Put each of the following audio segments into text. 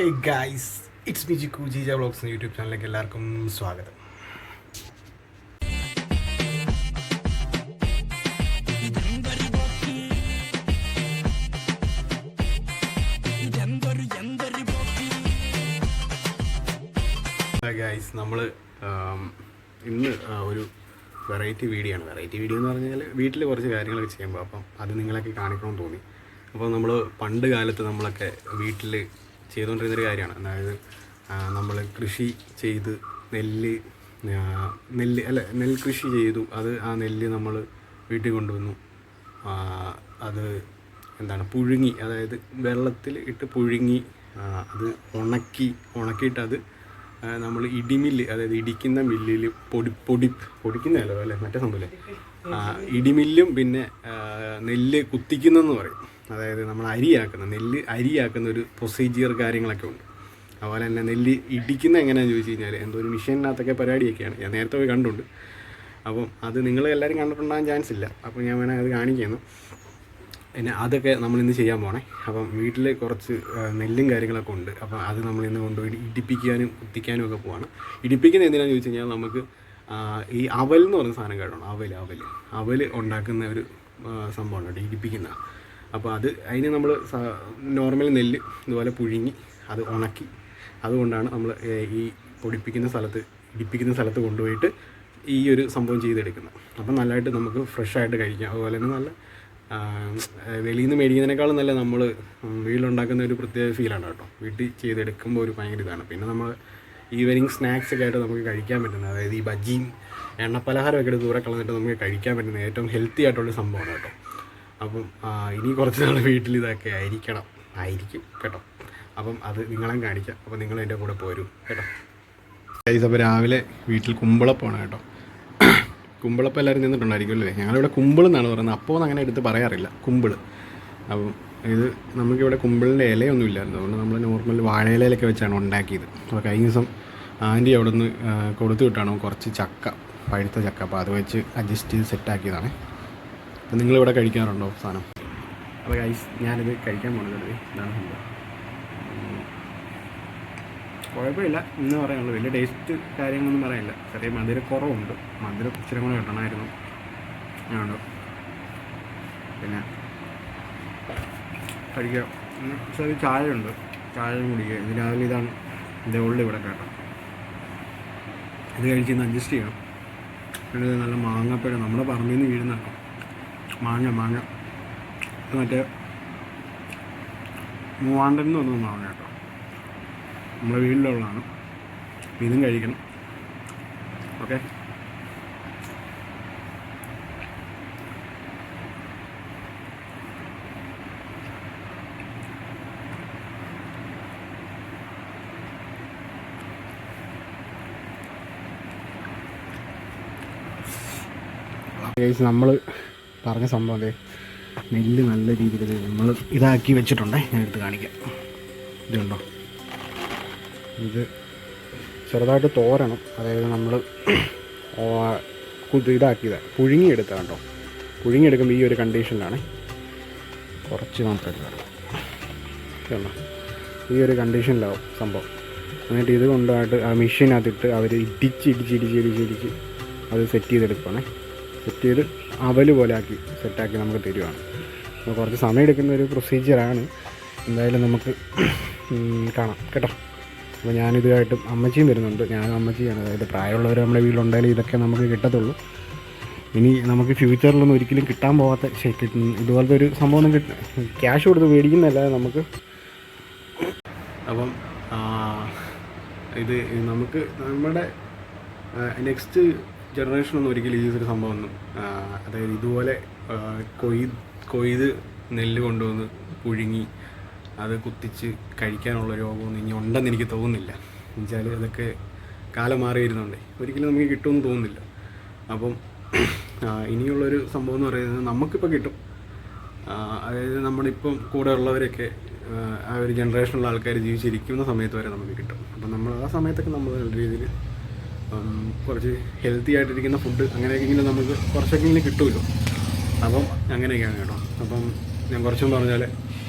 Hey guys it's me Jikku Jeeja vlogs YouTube ചാനലിലേക്ക് എല്ലാവർക്കും സ്വാഗതം. ഗായ്സ് നമ്മൾ ഇന്ന് ഒരു വെറൈറ്റി വീഡിയോ ആണ്. വെറൈറ്റി വീഡിയോ എന്ന് പറഞ്ഞാൽ വീട്ടിൽ കുറച്ച് കാര്യങ്ങളൊക്കെ ചെയ്യുമ്പോൾ അപ്പം അത് നിങ്ങളൊക്കെ കാണിക്കണമെന്ന് തോന്നി. അപ്പോൾ നമ്മൾ പണ്ട് കാലത്ത് നമ്മളൊക്കെ വീട്ടിൽ ചെയ്തുകൊണ്ടിരുന്നൊരു കാര്യമാണ്. അതായത് നമ്മൾ കൃഷി ചെയ്ത് നെല്ല് നെല്ല് അല്ല നെൽകൃഷി ചെയ്തു. അത് ആ നെല്ല് നമ്മൾ വീട്ടിൽ കൊണ്ടുവന്നു. അത് എന്താണ് പുഴുങ്ങി അതായത് വെള്ളത്തിൽ ഇട്ട് പുഴുങ്ങി അത് ഉണക്കി ഉണക്കിയിട്ട് അത് നമ്മൾ ഇടിമില്ല് അതായത് ഇടിക്കുന്ന മില്ലിൽ പൊടി പൊടി പൊടിക്കുന്നതല്ലോ അല്ലേ? മറ്റേ സംഭവം ഇടിമില്ലും പിന്നെ നെല്ല് കുത്തിക്കുന്നെന്ന് പറയും. അതായത് നമ്മൾ അരിയാക്കുന്ന നെല്ല് അരിയാക്കുന്ന ഒരു പ്രൊസീജിയർ കാര്യങ്ങളൊക്കെ ഉണ്ട്. അതുപോലെ തന്നെ നെല്ല് ഇടിക്കുന്ന എങ്ങനെയാണെന്ന് ചോദിച്ചു കഴിഞ്ഞാൽ എന്തോ ഒരു മിഷീനകത്തൊക്കെ പരിപാടിയൊക്കെയാണ്. ഞാൻ നേരത്തെ പോയി കണ്ടുണ്ട്. അപ്പം അത് നിങ്ങൾ എല്ലാവരും കണ്ടിട്ടുണ്ടാകാൻ ചാൻസ് ഇല്ല. അപ്പോൾ ഞാൻ വേണമെങ്കിൽ അത് കാണിക്കുന്നു. പിന്നെ അതൊക്കെ നമ്മൾ ഇന്ന് ചെയ്യാൻ പോണേ. അപ്പം വീട്ടിൽ കുറച്ച് നെല്ലും കാര്യങ്ങളൊക്കെ ഉണ്ട്. അപ്പം അത് നമ്മൾ ഇന്ന് കൊണ്ടുപോയി ഇടിപ്പിക്കാനും കുത്തിക്കാനും ഒക്കെ പോവാണ്. ഇടിപ്പിക്കുന്ന എന്തിനാണെന്ന് ചോദിച്ചു കഴിഞ്ഞാൽ നമുക്ക് ഈ അവൽ എന്ന് പറയുന്ന സാധനം കേട്ടോ. അവൽ അവൽ. അവൽ ഉണ്ടാക്കുന്ന ഒരു സംഭവമാണ് കേട്ടോ ഇടിപ്പിക്കുന്ന. അപ്പോൾ അത് അതിന് നമ്മൾ നോർമൽ നെല്ല് ഇതുപോലെ പുഴുങ്ങി അത് ഉണക്കി. അതുകൊണ്ടാണ് നമ്മൾ ഈ പൊടിപ്പിക്കുന്ന സ്ഥലത്ത് ഇടിപ്പിക്കുന്ന സ്ഥലത്ത് കൊണ്ടുപോയിട്ട് ഈ ഒരു സംഭവം ചെയ്തെടുക്കുന്നത്. അപ്പം നല്ലതായിട്ട് നമുക്ക് ഫ്രഷ് ആയിട്ട് കഴിക്കാം. അതുപോലെ തന്നെ നല്ല വെളിയിൽ നിന്ന് മേടിക്കുന്നതിനേക്കാളും നല്ല നമ്മൾ വീട്ടിലുണ്ടാക്കുന്ന ഒരു പ്രത്യേക ഫീലാണ് കേട്ടോ. വീട്ടിൽ ചെയ്തെടുക്കുമ്പോൾ ഒരു ഭയങ്കര ഇതാണ്. പിന്നെ നമ്മൾ ഈവനിങ് സ്നാക്സ് ഒക്കെ ആയിട്ട് നമുക്ക് കഴിക്കാൻ പറ്റുന്ന അതായത് ഈ ബജ്ജിയും എണ്ണപ്പലഹാരമൊക്കെ എടുത്ത് ദൂരെ കളഞ്ഞിട്ട് നമുക്ക് കഴിക്കാൻ പറ്റുന്ന ഏറ്റവും ഹെൽത്തി ആയിട്ടുള്ള സംഭവമാണ് കേട്ടോ. അപ്പം ഇനി കുറച്ച് നാൾ വീട്ടിൽ ഇതൊക്കെ ആയിരിക്കണം. ആയിരിക്കും കേട്ടോ. അപ്പം അത് നിങ്ങളെ കാണിക്കാം. അപ്പം നിങ്ങൾ എന്റെ കൂടെ പോരും കേട്ടോ. ഗൈസ് അപ്പോൾ രാവിലെ വീട്ടിൽ കുമ്പളപ്പാണ് കേട്ടോ. കുമ്പളപ്പം എല്ലാവരും നിന്നിട്ടുണ്ടായിരിക്കും അല്ലേ? ഞങ്ങളിവിടെ കുമ്പിൾ എന്നാണ് പറയുന്നത്. അപ്പോൾ അങ്ങനെ എടുത്ത് പറയാറില്ല. കുമ്പിൾ അപ്പം ഇത് നമുക്കിവിടെ കുമ്പിളിന്റെ ഇലയൊന്നും ഇല്ലായിരുന്നു. അതുകൊണ്ട് നമ്മൾ നോർമൽ വാഴയിലയിലൊക്കെ വെച്ചാണ് ഉണ്ടാക്കിയത്. അപ്പോൾ കഴിഞ്ഞ ദിവസം ആന്റി അവിടെ നിന്ന് കൊടുത്തു വിട്ടാണ് കുറച്ച് ചക്ക പഴുത്ത ചക്ക. അപ്പോൾ അത് വെച്ച് അഡ്ജസ്റ്റ് ചെയ്ത് സെറ്റാക്കിയതാണ് നിങ്ങളിവിടെ കഴിക്കാറുണ്ടോ സാധനം? അപ്പോൾ ഗൈസ് ഞാനിത് കഴിക്കാൻ പോകുന്നത് ഇതാണ് സംഭവം. കുഴപ്പമില്ല. എന്ന് പറയാനുള്ളൂ. വലിയ ടേസ്റ്റ് കാര്യങ്ങളൊന്നും പറയാനില്ല. ചെറിയ മധുര കുറവുണ്ട്. മധുരം ഇച്ചിരി കൂടെ കിട്ടണമായിരുന്നു ഞാനുണ്ട് പിന്നെ കഴിക്കാം. ചെറിയ ചായ ഉണ്ട് ചായ കുടിക്കുക. ഇത് രാവിലെ ഇതാണ് എന്റെ ഉള്ളിൽ ഇവിടെ കേട്ടോ. ഇത് കഴിച്ച് ഇന്ന് അഡ്ജസ്റ്റ് ചെയ്യണം. പിന്നെ നല്ല മാങ്ങപ്പഴം. നമ്മുടെ പറമ്പിൽ നിന്ന് വീഴുന്ന മാങ്ങ മാങ്ങ. ഇത് മറ്റേ മൂവാണ്ടൻ എന്ന് പറഞ്ഞ മാങ്ങ കേട്ടോ. നമ്മുടെ വീട്ടിലുള്ളതാണ്. ഇതും കഴിക്കണം. ഓക്കെ? നമ്മൾ പറഞ്ഞ സംഭവം അതെ. നെല്ല് നല്ല രീതിയിൽ നമ്മൾ ഇതാക്കി വെച്ചിട്ടുണ്ടേ. ഞാൻ എടുത്ത് കാണിക്കാം. ഇതുണ്ടോ? ഇത് ചെറുതായിട്ട് തോരണം. അതായത് നമ്മൾ ഇതാക്കിയത്. പുഴുങ്ങിയെടുത്ത കേട്ടോ പുഴുങ്ങിയെടുക്കുമ്പോൾ ഈ ഒരു കണ്ടീഷനിലാണ്. കുറച്ച് മാത്രം എടുക്കാം കണ്ടോ ഈ ഒരു കണ്ടീഷനിലാവും സംഭവം. എന്നിട്ട് ഇത് കൊണ്ടായിട്ട് ആ മെഷീനകത്തിട്ട് അവർ ഇടിച്ച് ഇടിച്ച് ഇടിച്ച് ഇടിച്ച് ഇടിച്ച് അത് സെറ്റ് ചെയ്തെടുക്കുകയാണേ സെറ്റ് ചെയ്ത് അവൽ പോലെ ആക്കി സെറ്റാക്കി നമുക്ക് തരുവാണ്. അപ്പോൾ കുറച്ച് സമയം എടുക്കുന്ന ഒരു പ്രൊസീജിയറാണ് എന്തായാലും നമുക്ക് കാണാം കേട്ടോ. അപ്പോൾ ഞാനിതുമായിട്ടും അമ്മച്ചിയും വരുന്നുണ്ട്. ഞാനും അമ്മച്ചിയാണ്. അതായത് പ്രായമുള്ളവർ നമ്മുടെ വീട്ടിലുണ്ടായാലും ഇതൊക്കെ നമുക്ക് കിട്ടത്തുള്ളൂ. ഇനി നമുക്ക് ഫ്യൂച്ചറിലൊന്നും ഒരിക്കലും കിട്ടാൻ പോകാത്ത ഇതുപോലത്തെ ഒരു സംഭവം ഒന്നും കിട്ടും ക്യാഷ് കൊടുത്ത് മേടിക്കുന്നതല്ലാതെ നമുക്ക് അപ്പം ഇത് നമുക്ക് നമ്മുടെ നെക്സ്റ്റ് ജനറേഷനൊന്നും ഒരിക്കലും ഈ ഒരു സംഭവമൊന്നും അതായത് ഇതുപോലെ കൊയ് കൊയ്ത് നെല്ല് കൊണ്ടുവന്ന് പുഴുങ്ങി അത് കുത്തിച്ച് കഴിക്കാനുള്ള രോഗമൊന്നും ഇനി ഉണ്ടെന്ന് എനിക്ക് തോന്നുന്നില്ല. എന്നുവെച്ചാൽ അതൊക്കെ കാലം മാറിയിരുന്നുണ്ടേ. ഒരിക്കലും നമുക്ക് കിട്ടുമെന്ന് തോന്നുന്നില്ല. അപ്പം ഇനിയുള്ളൊരു സംഭവം എന്ന് പറയുന്നത് നമുക്കിപ്പോൾ കിട്ടും. അതായത് നമ്മളിപ്പം കൂടെ ഉള്ളവരൊക്കെ ആ ഒരു ജനറേഷനുള്ള ആൾക്കാർ ജീവിച്ചിരിക്കുന്ന സമയത്ത് വരെ നമുക്ക് കിട്ടും. അപ്പം നമ്മൾ ആ സമയത്തൊക്കെ നമ്മൾ നല്ല രീതിയിൽ കുറച്ച് ഹെൽത്തി ആയിട്ടിരിക്കുന്ന ഫുഡ് അങ്ങനെയൊക്കെങ്കിലും നമുക്ക് കുറച്ചൊക്കെങ്കിലും കിട്ടുമല്ലോ അപ്പം അങ്ങനെയൊക്കെയാണ് കേട്ടോ. അപ്പം ഞാൻ കുറച്ചും പറഞ്ഞാൽ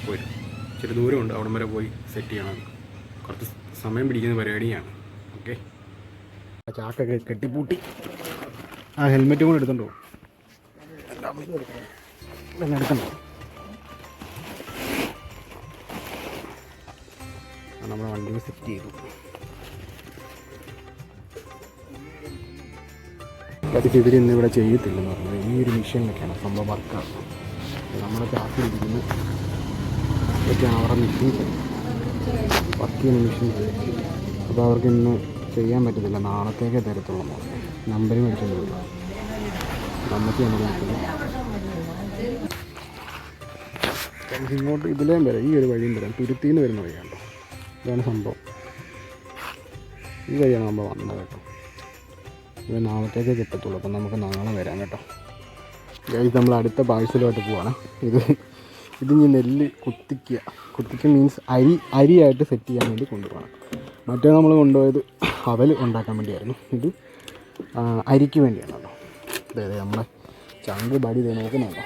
പോയി ഇച്ചിരി ദൂരമുണ്ട്. അവിടം വരെ പോയി സെറ്റ് ചെയ്യണം. കുറച്ച് സമയം പിടിക്കുന്ന പരിപാടിയാണ്. ഓക്കെ ചാക്കൊക്കെ കെട്ടിപ്പൂട്ടി. ആ ഹെൽമെറ്റും കൂടെ എടുത്തുണ്ടോ എടുക്കണ്ടോ നമ്മുടെ വണ്ടി സെറ്റ് ചെയ്തു. ഇവർ ഇന്ന് ഇവിടെ ചെയ്യത്തില്ലെന്ന് പറഞ്ഞത് ഈ ഒരു മെഷീനിലൊക്കെയാണ് സംഭവം വർക്കാണ് നമ്മുടെ കാത്തിരിക്കുന്നു. ഇതൊക്കെയാണ് അവരുടെ മെഷീൻ വർക്ക് ചെയ്യുന്ന മെഷീൻ അപ്പോൾ അവർക്ക് ഇന്ന് ചെയ്യാൻ പറ്റത്തില്ല. നാളത്തേക്കേ തരത്തുള്ളൂ നമ്പർ മേടിച്ചുകൊണ്ട് നമുക്ക് നമ്മൾ ഇങ്ങോട്ട് ഇതിലേയും വരാം. ഈ ഒരു വഴിയും വരാം. തുരുത്തിന്ന് വരുന്ന വഴിയാണ് ഇതാണ് സംഭവം. ഈ വഴിയാണ് നമ്മൾ വന്നത് കേട്ടോ. ഇത് നാളത്തേക്കേ കിട്ടത്തുള്ളൂ. അപ്പം നമുക്ക് നാളെ വരാം കേട്ടോ. ഇത് നമ്മൾ അടുത്ത പാഴ്സലുമായിട്ട് പോവാണ്. ഇത് ഇത് ഇനി നെല്ല് കുത്തിക്കുക. കുത്തിക്കുക മീൻസ് അരി അരിയായിട്ട് സെറ്റ് ചെയ്യാൻ വേണ്ടി കൊണ്ടുപോകണം മറ്റേ നമ്മൾ കൊണ്ടുപോയത് അവൽ ഉണ്ടാക്കാൻ വേണ്ടിയായിരുന്നു. ഇത് അരിക്ക് വേണ്ടിയാണ് കേട്ടോ. അതെ അതെ നമ്മളെ ചങ്ക് ബടി ഇത് നോക്കുന്നുണ്ടോ?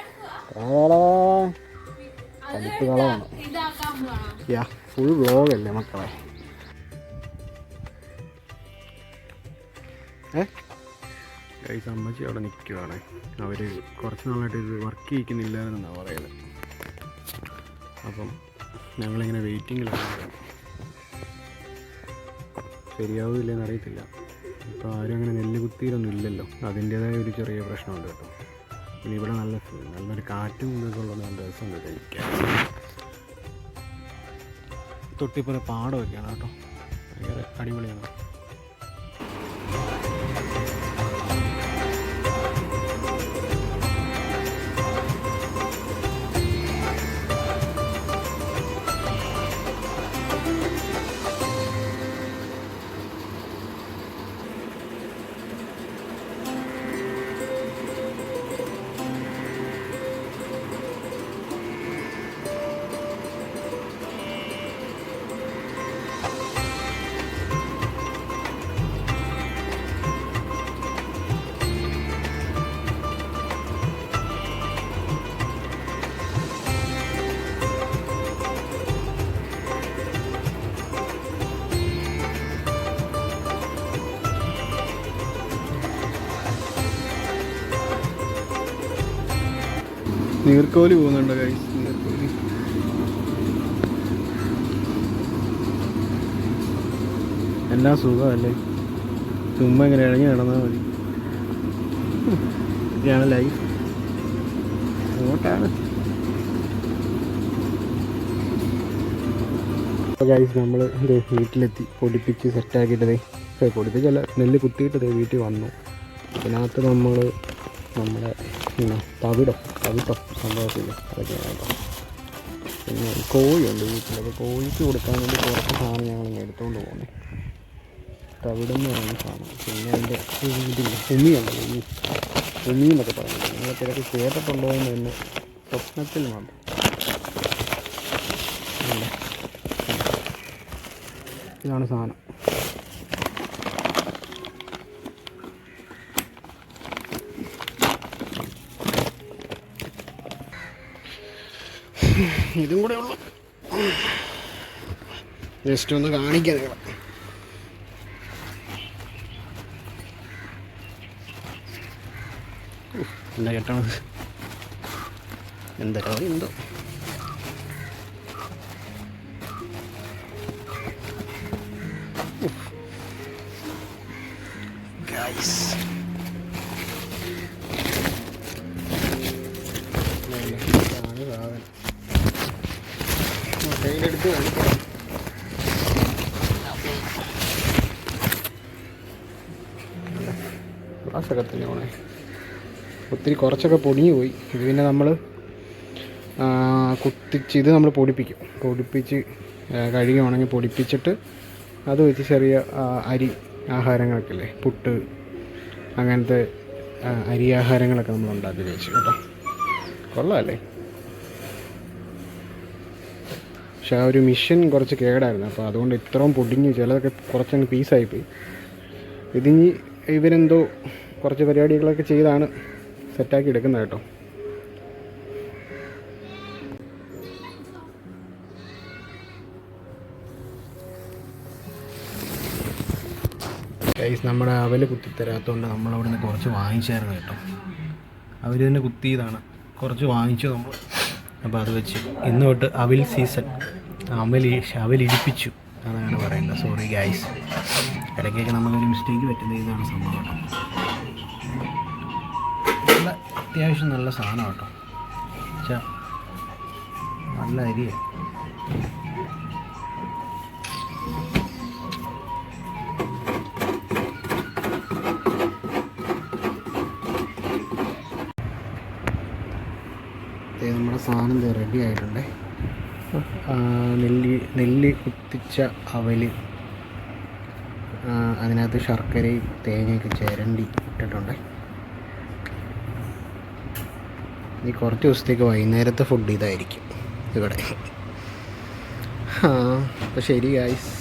യാ ഫുൾ വ്ലോഗല്ലേ മക്കളെ? ഏ? ഗൈസ് അമ്മച്ചി അവിടെ നിൽക്കുവാണ് അവർ കുറച്ച് നാളായിട്ട് ഇത് വർക്ക് ചെയ്യിക്കുന്നില്ല എന്നാണ് പറയുന്നത്. അപ്പം ഞങ്ങളിങ്ങനെ വെയിറ്റിങ്ങിലാണ് ശരിയാവില്ലെന്ന് അറിയത്തില്ല. ഇപ്പോൾ ആരും അങ്ങനെ നെല്ല് കുത്തിയിലൊന്നും ഇല്ലല്ലോ. അതിന്റേതായ ഒരു ചെറിയ പ്രശ്നമുണ്ട് കേട്ടോ. പിന്നെ ഇവിടെ നല്ല നല്ലൊരു കാറ്റും ഇതൊക്കെ ഉള്ളത് നല്ല രസമുണ്ട് കഴിക്കാൻ തൊട്ടിപ്പോലെ പാടമൊക്കെയാണ് കേട്ടോ. ഭയങ്കര അടിപൊളിയാണ്. നീർക്കോലി പോകുന്നുണ്ട് കൈ നീർക്കോലി. എല്ലാം സുഖമല്ലേ? ചുമ്മാ ഇങ്ങനെ ഇഴഞ്ഞു നടന്നാൽ മതി. ഇതാണ് ലൈഫ് അങ്ങോട്ടാണ് ഗൈസ് നമ്മൾ വീട്ടിലെത്തി. പൊടിപ്പിച്ച് സെറ്റാക്കിയിട്ടതേ പൊടിപ്പിച്ചല്ല നെല്ല് കുത്തിയിട്ടതേ വീട്ടിൽ വന്നു. അതിനകത്ത് നമ്മൾ നമ്മുടെ പിന്നെ തവിടോ തവിട്ടോ സംഭവത്തില്ല അതൊക്കെയാണ് കേട്ടോ പിന്നെ കോഴിയുണ്ട് വീട്ടിൽ അപ്പോൾ കോഴിക്ക് കൊടുക്കാൻ വേണ്ടി കുറച്ച് സാധനം ഞങ്ങൾ ഇങ്ങനെ എടുത്തുകൊണ്ട് പോകുന്നത് തവിടെന്ന് പറയുന്ന സാധനം. പിന്നെ അതിന്റെ ഇതില്ല ഉമിയുണ്ട് ഉമി. ഉമി എന്നൊക്കെ പറയുന്നത്. നിങ്ങളൊക്കെ തിരക്ക് കേട്ടിട്ടുണ്ടോ എന്ന് തന്നെ സ്വപ്നത്തിൽ മാത്രം ഇതാണ് സാധനം. ഇതും കൂടെ ഉള്ളു. ജസ്റ്റ് ഒന്ന് കാണിക്കാം നിങ്ങളെ. എന്താ കേട്ടണത് എന്തോ എന്തോ. ഗൈസ് സാധനം കയ്യിലെടുത്ത് കാണിക്കാം ഗ്ലാസ്സൊക്കെ തന്നെ പോണേ ഒത്തിരി കുറച്ചൊക്കെ പൊടിഞ്ഞു പോയി. ഇത് പിന്നെ നമ്മൾ കുത്തിച്ച് ഇത് നമ്മൾ പൊടിപ്പിക്കും. പൊടിപ്പിച്ച് കഴുകി പൊടിപ്പിച്ചിട്ട് അത് വെച്ച് ചെറിയ അരി ആഹാരങ്ങളൊക്കെ അല്ലേ പുട്ട് അങ്ങനത്തെ അരി ആഹാരങ്ങളൊക്കെ നമ്മൾ ഉണ്ടാക്കി വെച്ചു കേട്ടോ. കൊള്ളാമല്ലേ പക്ഷെ ആ ഒരു മിഷൻ കുറച്ച് കേടായിരുന്നു. അപ്പോൾ അതുകൊണ്ട് ഇത്രയും പൊടിഞ്ഞ് ചിലതൊക്കെ കുറച്ചങ്ങ് പീസായിപ്പോയി ഇതിനി ഇവരെന്തോ കുറച്ച് പരിപാടികളൊക്കെ ചെയ്താണ് സെറ്റാക്കി എടുക്കുന്നത് കേട്ടോ. ഗൈസ് നമ്മുടെ അവൽ കുത്തിത്തരാത്തതുകൊണ്ട് നമ്മളവിടെ നിന്ന് കുറച്ച് വാങ്ങിച്ചായിരുന്നു കേട്ടോ. അവർ തന്നെ കുത്തിയതാണ്. കുറച്ച് വാങ്ങിച്ചു നമ്മൾ. അപ്പോൾ അത് വെച്ച് ഇന്ന് തൊട്ട് അവിൽ സീസൺ അവൽ അവലിടിപ്പിച്ചു അതാണ് പറയുന്നത്. സോറി ഗൈസ് ഇടയ്ക്കൊക്കെ നമ്മളൊരു മിസ്റ്റേക്ക് പറ്റുന്ന ഇതാണ് സംഭവം അത്യാവശ്യം നല്ല സാധനം കേട്ടോ. ചാ നല്ല അരിയാണ് നമ്മുടെ സാധനം റെഡി ആയിട്ടുണ്ട്. നെല്ലി നെല്ലി കുത്തിച്ച അവൽ. അതിനകത്ത് ശർക്കരയും തേങ്ങയൊക്കെ ചിരണ്ടി ഇട്ടിട്ടുണ്ട്. ഇനി കുറച്ച് ദിവസത്തേക്ക് വൈകുന്നേരത്തെ ഫുഡ് ഇതായിരിക്കും ഇവിടെ. ആ അപ്പോൾ ശരി ഗായ്സ്